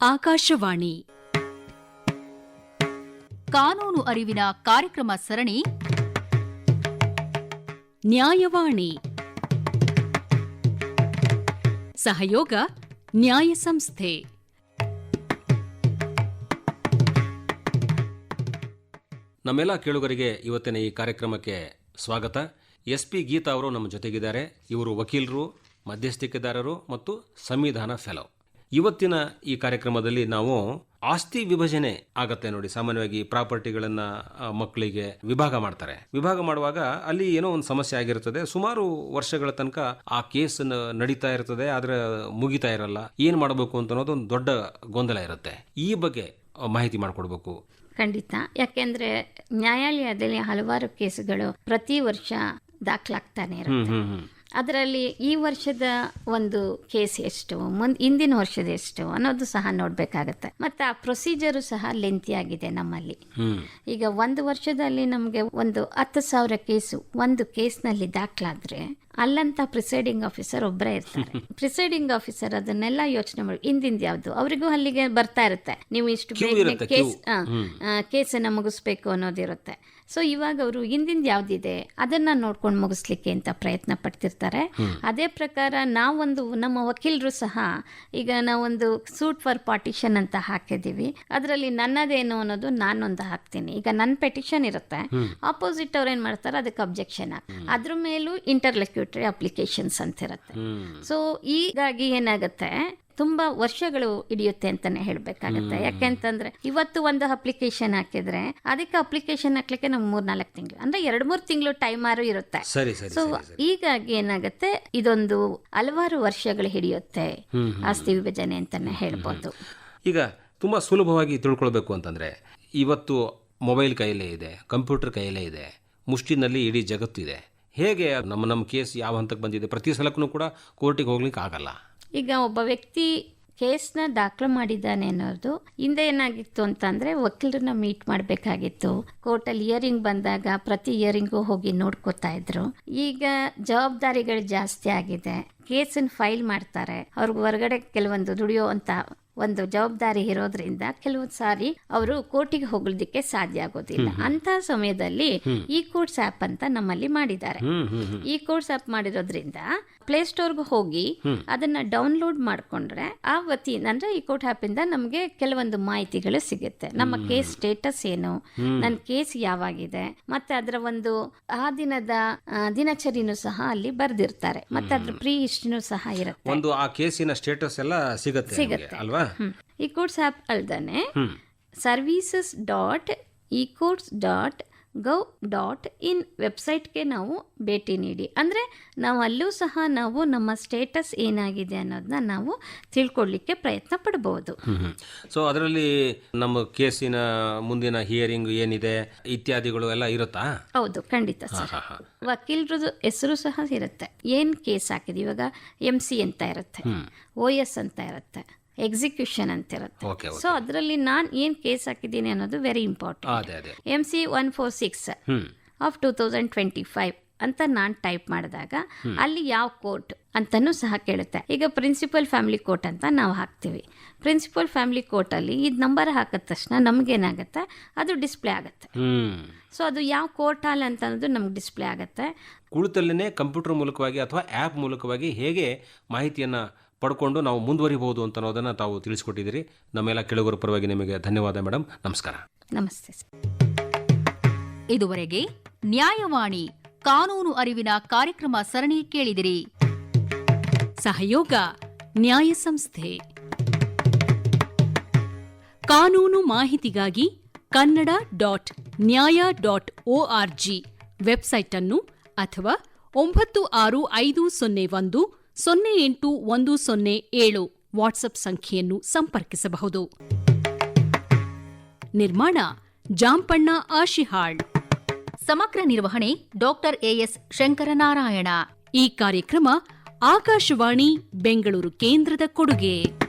ಆಕಾಶವಾಣಿ. ಕಾನೂನು ಅರಿವಿನ ಕಾರ್ಯಕ್ರಮ ಸರಣಿ. ನ್ಯಾಯವಾಣಿ. ಸಹಯೋಗ ನ್ಯಾಯ ಸಂಸ್ಥೆ. ನಮ್ಮೆಲ್ಲ ಕೇಳುಗರಿಗೆ ಇವತ್ತಿನ ಈ ಕಾರ್ಯಕ್ರಮಕ್ಕೆ ಸ್ವಾಗತ. ಎಸ್ ಪಿ ಗೀತಾ ಅವರು ನಮ್ಮ ಜೊತೆಗಿದ್ದಾರೆ. ಇವರು ವಕೀಲರು, ಮಧ್ಯಸ್ಥಿಕೆದಾರರು ಮತ್ತು ಸಂವಿಧಾನ ಫೆಲೋ ಇವತ್ತಿನ ಈ ಕಾರ್ಯಕ್ರಮದಲ್ಲಿ ನಾವು ಆಸ್ತಿ ವಿಭಜನೆ ಆಗತ್ತೆ ನೋಡಿ. ಸಾಮಾನ್ಯವಾಗಿ ಪ್ರಾಪರ್ಟಿಗಳನ್ನ ಮಕ್ಕಳಿಗೆ ವಿಭಾಗ ಮಾಡ್ತಾರೆ. ವಿಭಾಗ ಮಾಡುವಾಗ ಅಲ್ಲಿ ಏನೋ ಒಂದು ಸಮಸ್ಯೆ ಆಗಿರುತ್ತದೆ ಸುಮಾರು ವರ್ಷಗಳ ತನಕ ಆ ಕೇಸ್ ನಡೀತಾ ಇರ್ತದೆ ಆದ್ರೆ ಮುಗಿತಾ ಇರಲ್ಲ. ಏನ್ ಮಾಡಬೇಕು ಅಂತ ಅನ್ನೋದು ಒಂದು ದೊಡ್ಡ ಗೊಂದಲ ಇರುತ್ತೆ. ಈ ಬಗ್ಗೆ ಮಾಹಿತಿ ಮಾಡಿಕೊಡ್ಬೇಕು. ಖಂಡಿತ. ಯಾಕೆಂದ್ರೆ ನ್ಯಾಯಾಲಯದಲ್ಲಿ ಹಲವಾರು ಕೇಸುಗಳು ಪ್ರತಿ ವರ್ಷ ದಾಖಲಾಗ್ತಾನೆ ಇರುತ್ತೆ. ಅದರಲ್ಲಿ ಈ ವರ್ಷದ ಒಂದು ಕೇಸ್ ಎಷ್ಟು ಮುಂದ್ ಹಿಂದಿನ ವರ್ಷದ ಎಷ್ಟು ಅನ್ನೋದು ಸಹ ನೋಡ್ಬೇಕಾಗತ್ತೆ. ಮತ್ತೆ ಆ ಪ್ರೊಸೀಜರು ಸಹ ಲೆಂತಿ ಆಗಿದೆ ನಮ್ಮಲ್ಲಿ. ಈಗ ಒಂದು ವರ್ಷದಲ್ಲಿ ನಮಗೆ ಒಂದು ಹತ್ತು ಸಾವಿರ ಕೇಸು ಒಂದು ಕೇಸ್ನಲ್ಲಿ ದಾಖಲಾದ್ರೆ ಅಲ್ಲಂತ ಪ್ರಿಸೈಡಿಂಗ್ ಆಫೀಸರ್ ಒಬ್ಬರೇ ಇರ್ತಾರೆ. ಪ್ರಿಸೈಡಿಂಗ್ ಆಫೀಸರ್ ಅದನ್ನೆಲ್ಲ ಯೋಚನೆ ಮಾಡಿ ಹಿಂದಿಂದ ಯಾವ್ದು? ಅವರಿಗೂ ಅಲ್ಲಿಗೆ ಬರ್ತಾ ಇರುತ್ತೆ. ನೀವು ಇಷ್ಟು ಬೇಗನೆ ಕೇಸ್ ಕೇಸನ್ನ ಮುಗಿಸ್ಬೇಕು ಅನ್ನೋದಿರುತ್ತೆ ಸೊ ಇವಾಗ ಅವರು ಹಿಂದಿಂದ ಯಾವ್ದಿದೆ ಅದನ್ನ ನೋಡ್ಕೊಂಡು ಮುಗಿಸ್ಲಿಕ್ಕೆ ಅಂತ ಪ್ರಯತ್ನ ಪಡ್ತಿರ್ತಾರೆ. ಅದೇ ಪ್ರಕಾರ ನಾವೊಂದು ನಮ್ಮ ವಕೀಲರು ಸಹ ಈಗ ನಾವೊಂದು ಸೂಟ್ ಫಾರ್ ಪಾರ್ಟಿಷನ್ ಅಂತ ಹಾಕಿದೀವಿ ಅದರಲ್ಲಿ ನನ್ನದೇನು ಅನ್ನೋದು ನಾನೊಂದು ಹಾಕ್ತೀನಿ. ಈಗ ನನ್ನ ಪೆಟಿಷನ್ ಇರುತ್ತೆ. ಆಪೋಸಿಟ್ ಅವ್ರು ಏನ್ ಮಾಡ್ತಾರೆ ಅದಕ್ಕೆ ಅಬ್ಜೆಕ್ಷನ್ ಅದ್ರ ಮೇಲೂ ಇಂಟರ್ಲೆಕ್ಯೂಟರಿ ಅಪ್ಲಿಕೇಶನ್ಸ್ ಅಂತ ಇರುತ್ತೆ ಹ್ಮ್. ಸೊ ಈಗಾಗಿ ಏನಾಗುತ್ತೆ? ತುಂಬಾ ವರ್ಷಗಳು ಹಿಡಿಯುತ್ತೆ ಅಂತಾನೆ ಹೇಳ್ಬೇಕಾಗತ್ತೆ. ಯಾಕೆಂತಂದ್ರೆ ಇವತ್ತು ಒಂದು ಅಪ್ಲಿಕೇಶನ್ ಹಾಕಿದ್ರೆ ಅದಕ್ಕೆ ಅಪ್ಲಿಕೇಶನ್ ಹಾಕ್ಲಿಕ್ಕೆ ನಮ್ಗೆ ಮೂರ್ ನಾಲ್ಕು ತಿಂಗಳು ಅಂದ್ರೆ ಎರಡ್ ಮೂರ್ ತಿಂಗಳು ಟೈಮಾರು ಇರುತ್ತೆ. ಸೊ ಹೀಗಾಗಿ ಏನಾಗುತ್ತೆ? ಇದೊಂದು ಹಲವಾರು ವರ್ಷಗಳು ಹಿಡಿಯುತ್ತೆ. ಆಸ್ತಿ ವಿಭಜನೆ ಅಂತಾನೆ ಹೇಳ್ಬೋದು. ಈಗ ತುಂಬಾ ಸುಲಭವಾಗಿ ತಿಳ್ಕೊಳ್ಬೇಕು ಅಂತಂದ್ರೆ ಇವತ್ತು ಮೊಬೈಲ್ ಕೈಯಲ್ಲೇ ಇದೆ ಕಂಪ್ಯೂಟರ್ ಕೈಯಲ್ಲೇ ಇದೆ ಮುಷ್ಟಿನಲ್ಲಿ ಇಡೀ ಜಗತ್ತು ಇದೆ. ಹೇಗೆ ನಮ್ಮ ನಮ್ಮ ಕೇಸ್ ಯಾವ ಹಂತಕ್ಕೆ ಬಂದಿದೆ? ಪ್ರತಿ ಸಲಕ್ಕೂ ಕೂಡ ಕೋರ್ಟಿಗೆ ಹೋಗ್ಲಿಕ್ಕೆ ಆಗಲ್ಲ. ಈಗ ಒಬ್ಬ ವ್ಯಕ್ತಿ ಕೇಸ್ನ ದಾಖಲು ಮಾಡಿದ್ದಾನೆ ಅನ್ನೋದು ಹಿಂದೆ ಏನಾಗಿತ್ತು ಅಂತಂದ್ರೆ ವಕೀಲರನ್ನ ಮೀಟ್ ಮಾಡಬೇಕಾಗಿತ್ತು. ಕೋರ್ಟಲ್ಲಿ ಇಯರಿಂಗ್ ಬಂದಾಗ ಪ್ರತಿ ಇಯರಿಂಗು ಹೋಗಿ ನೋಡ್ಕೋತಾ ಇದ್ರು. ಈಗ ಜವಾಬ್ದಾರಿಗಳು ಜಾಸ್ತಿ ಆಗಿದೆ. ಕೇಸನ್ನು ಫೈಲ್ ಮಾಡ್ತಾರೆ. ಅವ್ರಿಗೆ ಹೊರಗಡೆ ಕೆಲವೊಂದು ದುಡಿಯೋ ಅಂತ ಒಂದು ಜವಾಬ್ದಾರಿ ಇರೋದ್ರಿಂದ ಕೆಲವೊಂದು ಸಾರಿ ಅವರು ಕೋರ್ಟಿಗೆ ಹೋಗೋದಕ್ಕೆ ಸಾಧ್ಯ ಆಗೋದಿಲ್ಲ. ಅಂತ ಸಮಯದಲ್ಲಿ ಈ ಕೋರ್ಟ್ಸ್ ಆ್ಯಪ್ ಅಂತ ನಮ್ಮಲ್ಲಿ ಮಾಡಿದ್ದಾರೆ. ಈ ಕೋರ್ಟ್ಸ್ ಆಪ್ ಮಾಡಿರೋದ್ರಿಂದ ಪ್ಲೇಸ್ಟೋರ್ಗೆ ಹೋಗಿ ಅದನ್ನ ಡೌನ್ಲೋಡ್ ಮಾಡ್ಕೊಂಡ್ರೆ ಆ ವತಿಯಿಂದ ಅಂದ್ರೆ ಈ ಕೋರ್ಟ್ ಆಪ್ ಇಂದ ನಮಗೆ ಕೆಲವೊಂದು ಮಾಹಿತಿಗಳು ಸಿಗುತ್ತೆ. ನಮ್ಮ ಕೇಸ್ ಸ್ಟೇಟಸ್ ಏನು? ನನ್ನ ಕೇಸ್ ಯಾವಾಗಿದೆ? ಮತ್ತೆ ಅದರ ಒಂದು ಆ ದಿನದ ದಿನಚರಿನೂ ಸಹ ಅಲ್ಲಿ ಬರ್ದಿರ್ತಾರೆ. ಮತ್ತೆ ಅದ್ರ ಪ್ರೀ ಹಿಸ್ಟ್ರಿನೂ ಸಹ ಇರುತ್ತೆ. ಒಂದು ಆ ಕೇಸಿನ ಸ್ಟೇಟಸ್ ಎಲ್ಲ ಸಿಗುತ್ತೆ ಸಿಗುತ್ತೆ. ಅಲ್ವಾ. ಈ courts app ಅಲ್ದಾನೆ services dot e courts dot gov dot in ವೆಬ್ಸೈಟ್ಗೆ ನಾವು ಭೇಟಿ ನೀಡಿ. ಅಂದರೆ ನಾವು ಅಲ್ಲೂ ಸಹ ನಾವು ನಮ್ಮ ಸ್ಟೇಟಸ್ ಏನಾಗಿದೆ ಅನ್ನೋದನ್ನ ನಾವು ತಿಳ್ಕೊಳ್ಳಿಕ್ಕೆ ಪ್ರಯತ್ನ ಹ್ಮ್ ಸೊ ಅದರಲ್ಲಿ ನಮ್ಮ ಕೇಸಿನ ಮುಂದಿನ ಹಿಯರಿಂಗ್ ಏನಿದೆ ಇತ್ಯಾದಿಗಳು ಎಲ್ಲ ಇರುತ್ತಾ? ಹೌದು ಖಂಡಿತ ಸರ್. ವಕೀಲರದು ಹೆಸರು ಸಹ ಇರುತ್ತೆ. ಏನು ಕೇಸ್ ಹಾಕಿದೆ ಇವಾಗ ಎಂ ಸಿ ಅಂತ ಇರುತ್ತೆ. ಓ ಎಸ್ ಅಂತ ಇರುತ್ತೆ. ಎಕ್ಸಿಕ್ಯೂಷನ್ ಅಂತ ಇರುತ್ತೆ ಓಕೆ ಸೊ ಅದರಲ್ಲಿ ನಾನು ಏನು ಕೇಸ್ ಹಾಕಿದ್ದೀನಿ ಅನ್ನೋದು very important M C one four six of two thousand twenty five ಅಂತ ನಾನು ಟೈಪ್ ಮಾಡಿದಾಗ ಅಲ್ಲಿ ಯಾವ ಕೋರ್ಟ್ ಅಂತಲೂ ಸಹ ಕೇಳುತ್ತೆ. ಈಗ ಪ್ರಿನ್ಸಿಪಲ್ ಫ್ಯಾಮಿಲಿ ಕೋರ್ಟ್ ಅಂತ ನಾವು ಹಾಕ್ತೀವಿ. ಪ್ರಿನ್ಸಿಪಲ್ ಫ್ಯಾಮಿಲಿ ಕೋರ್ಟಲ್ಲಿ ಇದು ನಂಬರ್ ಹಾಕಿದ ತಕ್ಷಣ ನಮಗೇನಾಗುತ್ತೆ? ಅದು ಡಿಸ್ಪ್ಲೇ ಆಗುತ್ತೆ. ಸೊ ಅದು ಯಾವ ಕೋರ್ಟ್ ಹಾಲ್ ಅಂತ ಅನ್ನೋದು ನಮ್ಗೆ ಡಿಸ್ಪ್ಲೇ ಆಗುತ್ತೆ. ಕುಳಿತಲ್ಲೇ ಕಂಪ್ಯೂಟರ್ ಮೂಲಕವಾಗಿ ಅಥವಾ ಆ್ಯಪ್ ಮೂಲಕವಾಗಿ ಹೇಗೆ ಮಾಹಿತಿಯನ್ನು ಪಡ್ಕೊಂಡು ನಾವು ಮುಂದುವರಿಬಹುದು ಅಂತ ಅನ್ನೋದನ್ನು ತಾವು ತಿಳಿಸ್ಕೊಟ್ಟಿದ್ದೀರಿ. ನಮ್ಮೆಲ್ಲ ಕೆಳಗರ ಪರವಾಗಿ ನಿಮಗೆ ಧನ್ಯವಾದ ಮೇಡಮ್ ನಮಸ್ಕಾರ. ನಮಸ್ತೆ ಇದುವರೆಗೆ ನ್ಯಾಯವಾಣಿ ಕಾನೂನು ಅರಿವಿನ ಕಾರ್ಯಕ್ರಮ ಸರಣಿ ಕೇಳಿದಿರಿ. ಸಹಯೋಗ ನ್ಯಾಯ ಸಂಸ್ಥೆ. ಕಾನೂನು ಮಾಹಿತಿಗಾಗಿ Kannada dot Nyaya dot org website ಅನ್ನು ಅಥವಾ ಒಂಬತ್ತು ಆರು ಐದು ಸೊನ್ನೆ ಒಂದು ಸೊನ್ನೆ ಎಂಟು ಒಂದು ಸೊನ್ನೆ ಏಳು ವಾಟ್ಸಪ್ ಸಂಖ್ಯೆಯನ್ನು ಸಂಪರ್ಕಿಸಬಹುದು. ನಿರ್ಮಾಣ ಜಾಂಪಣ್ಣ ಆಶಿಹಾಳ್. ಸಮಗ್ರ ನಿರ್ವಹಣೆ ಡಾಕ್ಟರ್ ಎಎಸ್ ಶಂಕರನಾರಾಯಣ. ಈ ಕಾರ್ಯಕ್ರಮ ಆಕಾಶವಾಣಿ ಬೆಂಗಳೂರು ಕೇಂದ್ರದ ಕೊಡುಗೆ.